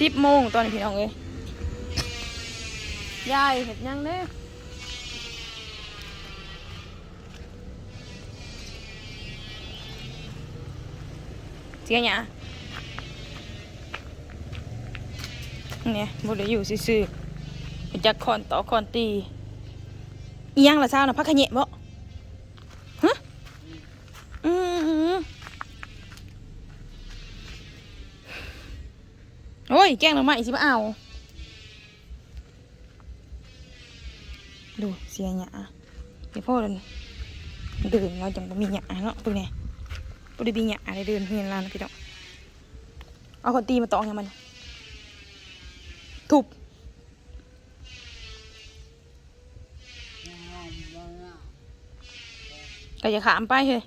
สิบโมงตอนนี้พี่น้องเอ้ยยายเห็ดหยังเด้เสียหยาเนี่ยบ่ได้อยู่ซื่อๆไปจักคอนต่อคอนตีอีหยังละซ่าวน่ะพักขะแหะบ่ฮะอือ โอ้ย แกงหน่อไม้สิมาเอา ดูเสียหยาเดี๋ยวพ่อเดินเดินเราจังบ่มีหยาเนาะพวกนี้บ่ได้มีหยาได้เดินเฮียนลานพี่น้องเอาคนตีมาตองให้มัน ทุบก็อย่าขามไปเฮ้ย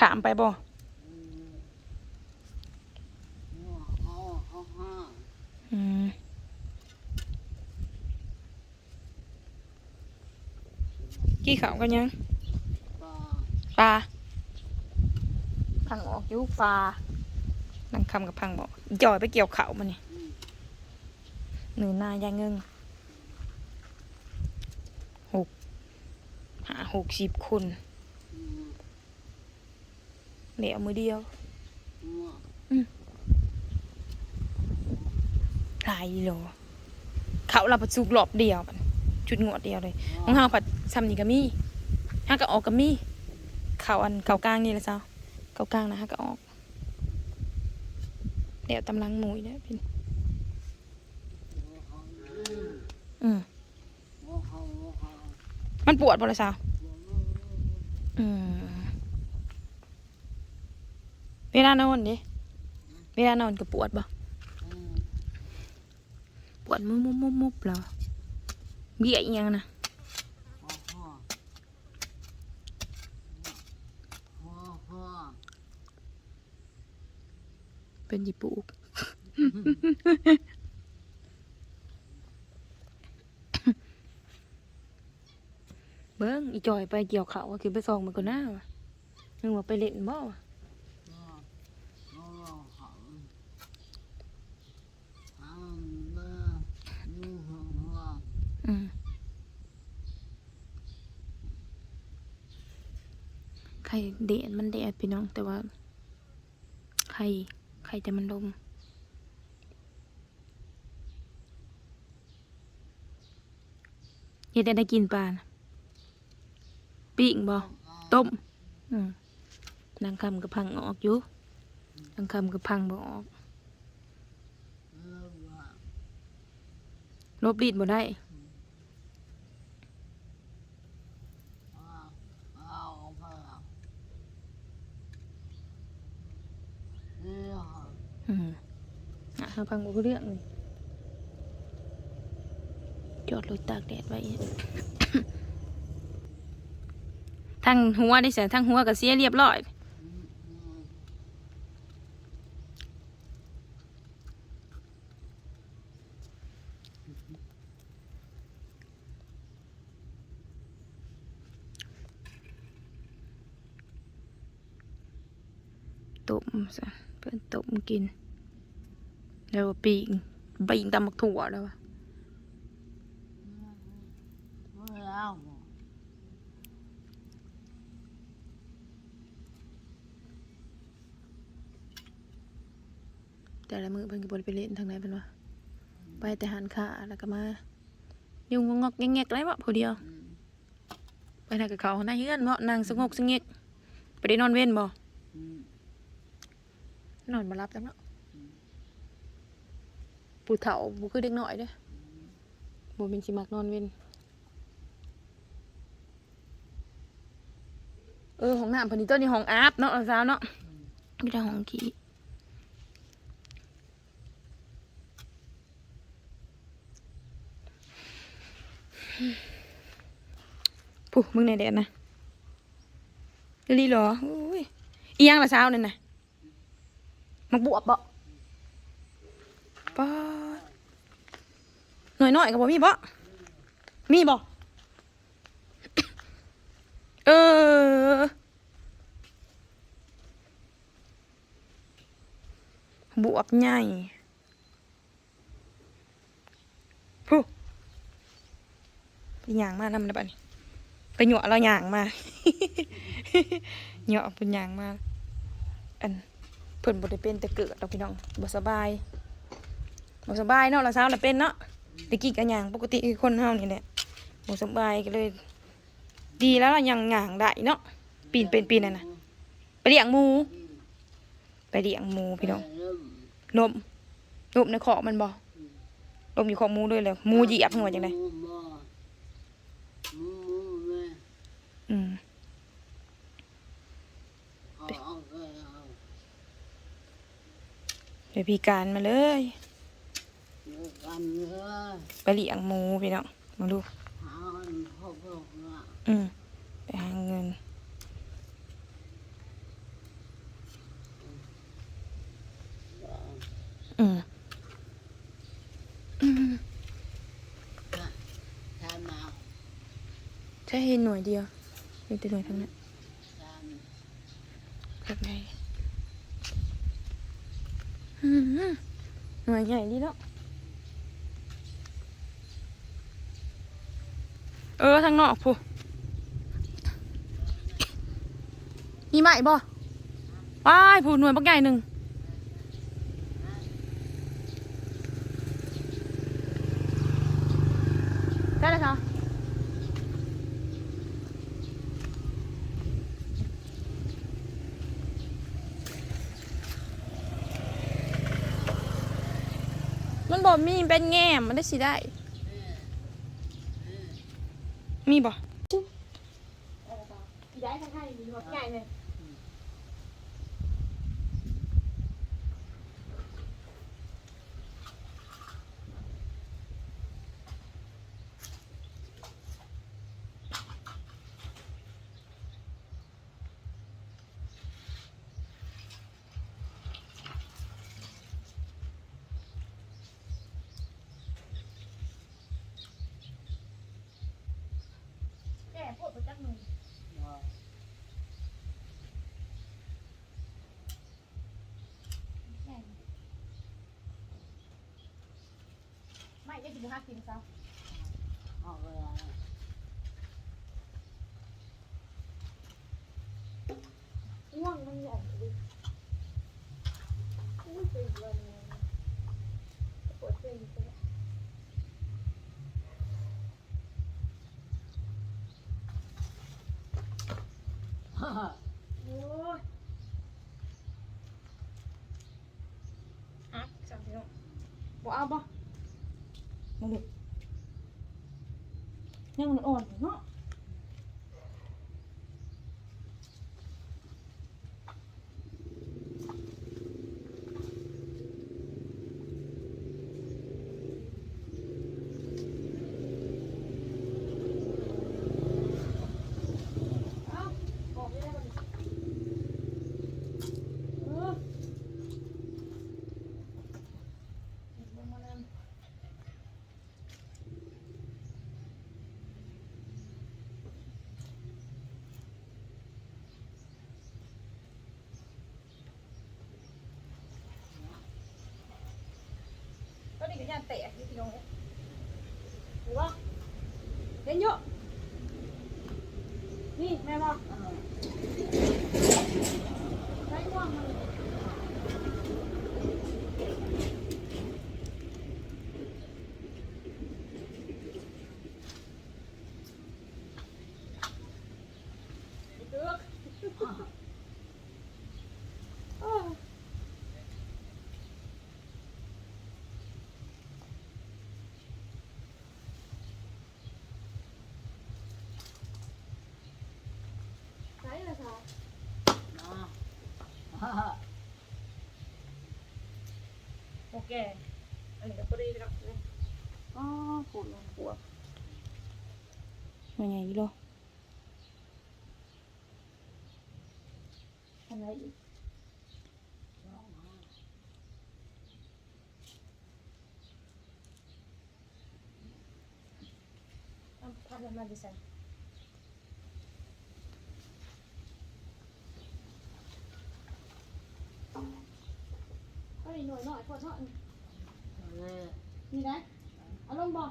ขามไปบ่อืม กี่ขาวกันยังปลาพังออกอยุปลานังคำกับพังบอกจอยไปเกี่ยวเขามาเนี่ยหนึ่งนายางเงิงหกหาหกสิบคนเดี๋ยวมือเดียวหลายโลเขาเราประจุกรอบเดียวมัน จุดงวดเดียวเลยของเฮาผัดซ้ำนี่ก็มีห้าก็ออกก็มีเข่าอันเก่ากลางนี่แหละเจ้าเก่ากลางนะฮะก็ออกเดี๋ยวตำลังหมูอีกแล้วพี่อืมมันปวดบ่เลยเจ้าอืมเวลานอนดิเวลานอนก็ปวดบ่ปวดมุบมุบมุบมุบแล้ว เบี้ยอียังนะเป็นญี่ปุ่นเบิ้งอีจอยไปเกี่ยวเขาคือไปส่องมันก็น่าวะนึกว่าไปเล่นบ่วะอืม ใครเดดมันแดดพี่น้อง แต่ว่าใครใครแต่มันลมเฮ็ดได้ได้กินปลาปิ้งบ่ต้มนางคำกับพังออกอยู่นางคำกับพังบ่ออกลบลีดบ่ได้ อืมอะหาพังบ่รู้เรื่องเลยจอดรถตากแดดไว้ทั้งหัวได้เสียทั้งหัวก็เสียเรียบร้อยต้มซะ เพิ่นต้มกิน แล้วปีงปีงตำบักถั่วแล้วแต่ละมือเพิ่นก็บ่ได้ไปเล่นทางไหนเพิ่นวะไปแต่หันขาแล้วก็มายุ่งงอกแงกๆไรวะผู้เดียวไปทางกับเขาในเฮือนเนาะนางสงบสงเงกไปได้นอนเว้นบ่ นอนมารับจังเนาะผู้เฒ่าบ่คือเด็กน้อยเด้อบ่เป็นสิมักนอนเว้นเออห้องน้ำเพิ่นนี่ตัวนี้ห้องอาบเนาะเอาซาวเนาะมีแต่ห้องขี้ปุ๊มึงในแดดนะลีเหรออุ้ยอีหยังละเช้านั่นน่ะ มักบวบบ่ป้าหน่อยหน่อยกับบ่มีบ่มีบ่เออบวบใหญ่ผู้ไปย่างมานำนนะบ้านี้ไปหยวเราย่างมาหยวเป็นย่างมาอัน เพิ่นบ่ได้เป็นแต่เกิดดอกพี่น้องบ่สบายบ่สบายเนาะละสาวละเป็นเนาะตะกี้ก็หยางปกติคือคนเฮานี่แหละบ่สบายก็เลย ดีแล้วล่ะยังหยางได้เนาะปีนเป็นปีนนั่นน่ะไปเลี้ยงหมูไปเลี้ยงหมูพี่น้องนมนมในคอมันบ่นมอยู่คอหมูด้วยเลยหมูเหยียบหัวจังได มูบ่มูแม่ อืม เอาเอาไปเอา เดี๋ยวพิการมาเลยเลิกกันเลยไปเลี้ยงหมูพี่น้องมาดูหาเงินพ่อพ่อละอืมไปหาเงินอืมอืมทานมาใช่เห็นหน่วยเดียวเห็นแต่หน่วยทั้งนั้นทานแบบไหนอืม หน่วยใหญ่ดีแล้วเออทางนอกพูมีไหมบ่ว้ายผู้หน่วยบักใหญ่หนึ่งได้แล้วค่ะมัน บอกมีเป็นแง่มันได้สิได้ มีบ่ย้ายทางให้มีบักใหญ่เลย แก่ปวดประจักหนึ่ง บ่ ไม่ได้กินห้ากินซะเอาไปเอาง่วงมันใหญ่ดิอุ้ยเป็นวันนี้ปวดเป็นไปแล้ว ฮ่าฮ่า โอ้ยอะสั่งพี่น้องบอกเอาบ่ มาดูยังมันอ่อนเนาะเอาบอกไม่ได้บ่ดิเออลงมาแล้ว ก็นี่ก็ย่านเตะที่พี่น้องเนี่ยถูกป่ะเห็นเยอะนี่แม่บอกเอาใช้ว่างมันเดือกเออใช้ละค่ะ เอาฮ่าฮ่า โอเคอันนี้ก็พอดีไปแล้วเนี่ยอ๋อปวดปวดมันไงอีโลทำอะไรอีกเอาพัดน้ำมันดิฉันเอา อีกหน่อยหน่อยพอเท่าอันเอาเลยนี่นะเอาลงบ่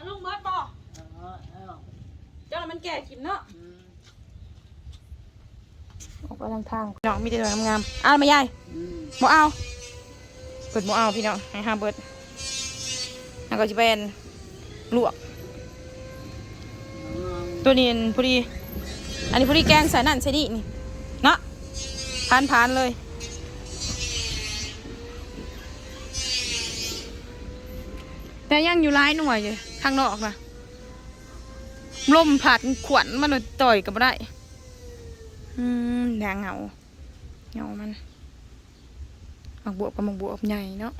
าลุงเบิร์ดบอกเจ้ามันแก่กินเนาะออกไปทางทางน้องมีแต่ดอกงามอ้าวไม่ใหญ่โมเอาเปิดโมเอาพี่น้องให้ห้าเบิร์ดแล้วก็จะเป็นลวก ตัวนี้พอดี อันนี้พอดีแกงใส่นั่นใส่นี่นี่เนาะผ่านๆเลย แต่ยังอยู่ร้ายหน่วยอยู่ข้างนอกนะลมผัดขวัญมันเลยต่อยกับได้ อืมแดงเหงาเหงามันหมักบวบกับมักบวบใหญ่เนาะ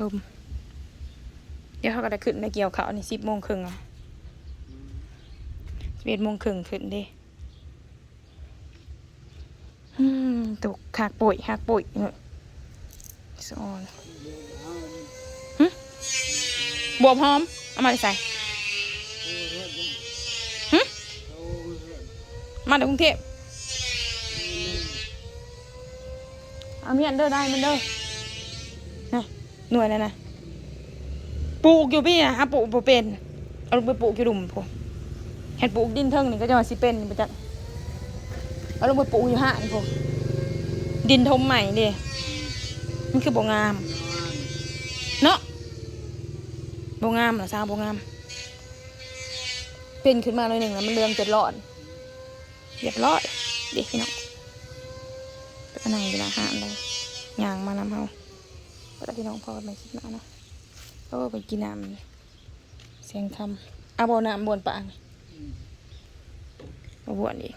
ลม เดี๋ยวเขาก็ได้ขึ้นในเกี่ยวเขาวนี่สิบโมงครึ่งอะสิบเอ็ดโมงครึ่งขึ้นดิตกหักป่วยหักป่วยเนอะสะออน บวบหอม เอามาใส่หึมาจากกรุงเทพเอาเมียนเด้อได้มันเด้อนะหน่วยนั่นนะปลูกอยู่พี่นะฮะปลูกบ่เป็น เอาลงไปปลูกอยู่ดุมพวเห็ดปลูกดินเทิงนี่ก็จะมาสิเป็นไปจักเอาลงไปปลูกอยู่ห้างพวกดินทมใหม่เด้มันคือบ่งาม บงามเหรอสาวบ่งาม เป็นขึ้นมาหน่อยหนึ่งแล้วมันเรืองเจ็ดรอดเรียบร้อยเด็กพี่น้องเป็นอะไรเวลาหามเลยย่างมานำเฮาแล้วพี่น้องพอกันไปคิดหน้าเนาะโอ้ไปกินน้ำเสียงคำเอาบ่น้ำบวนปากมาบวนอีก